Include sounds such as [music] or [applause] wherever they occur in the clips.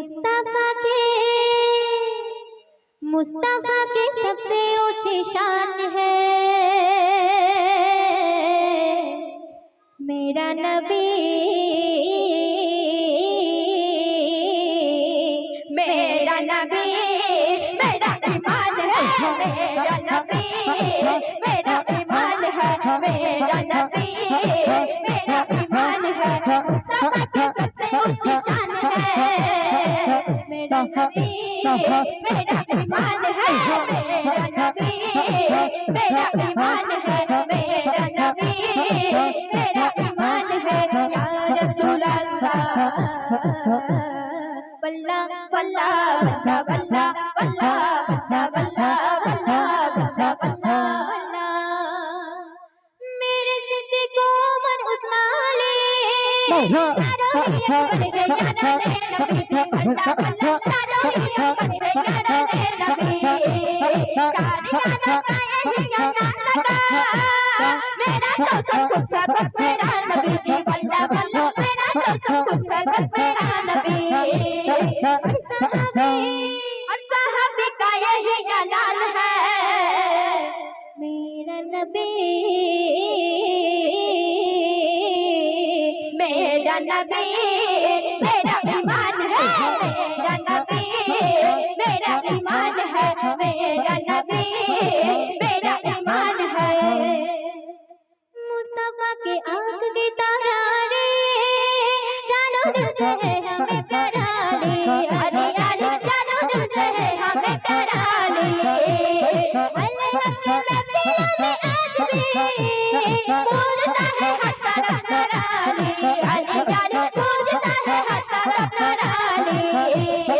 मुस्तफ़ा के। मुस्तफ़ा के सबसे ऊँची शान है। मेरा नबी। मेरा नबी। मेरा ईमान है। मेरा नबी। मेरा ईमान है। मेरा नबी। मेरा मेरा ईमान है, मेरा नबी, मेरा ईमान है, मेरा नबी, मेरा ईमान है या रसूल बल्ला बल्ला बल्ला बल्ला बल्ला नबी नबी मेरा ईमान है, मेरा नबी मेरा ईमान है, मेरा नबी मेरा ईमान है। मुस्तफ़ा के आँख के तारा रे जानो तुझे है हमें प्यारा। रे अली अली जानो तुझे है हमें प्यारा। रे बना ले [laughs]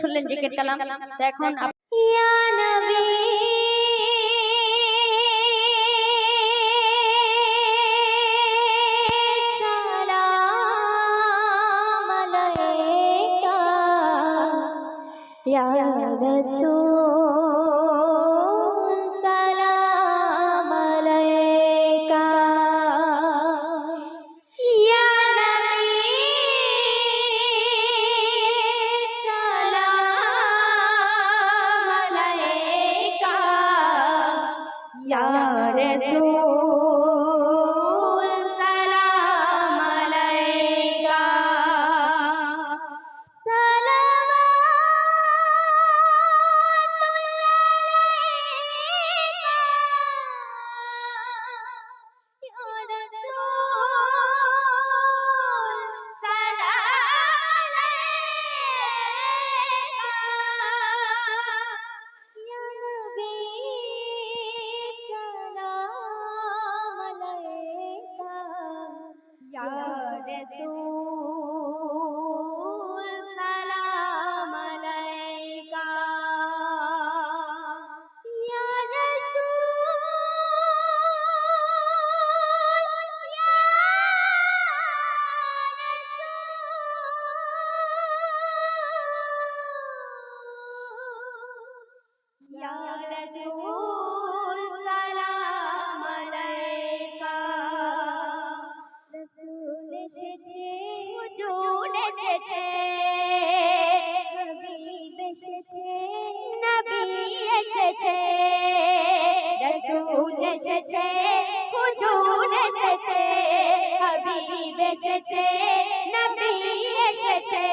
শুনলেন জিকের কালাম তো এখন ইয়া নবী या रसूल এসেছে হুজুর এসেছে হাবিব এসেছে নবী এসেছে রসুল এসেছে হুজুর এসেছে হাবিব এসেছে নবী এসেছে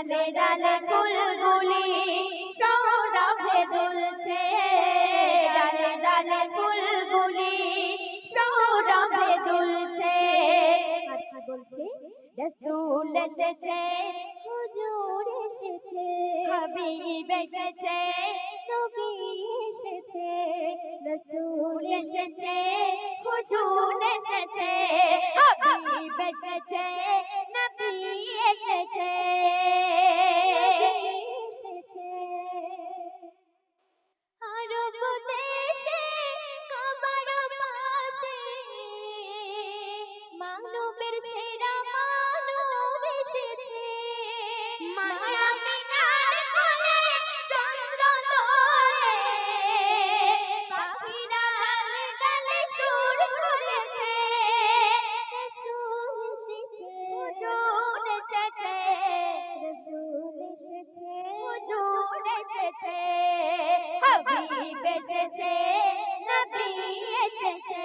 ডালে ডালে ফুলগুলি সৌরভে দুলছে। ডালে ডালে ফুলগুলি সৌরভে দুলছে। বলছে? রসুল এসেছে হুজুর এসেছে হাবিব এসেছে নবী এসেছে রসুল এসেছে হুজুর এসেছে হাবিব এসেছে নবী এসেছে এসেছে। এসেছে নবী এসেছে।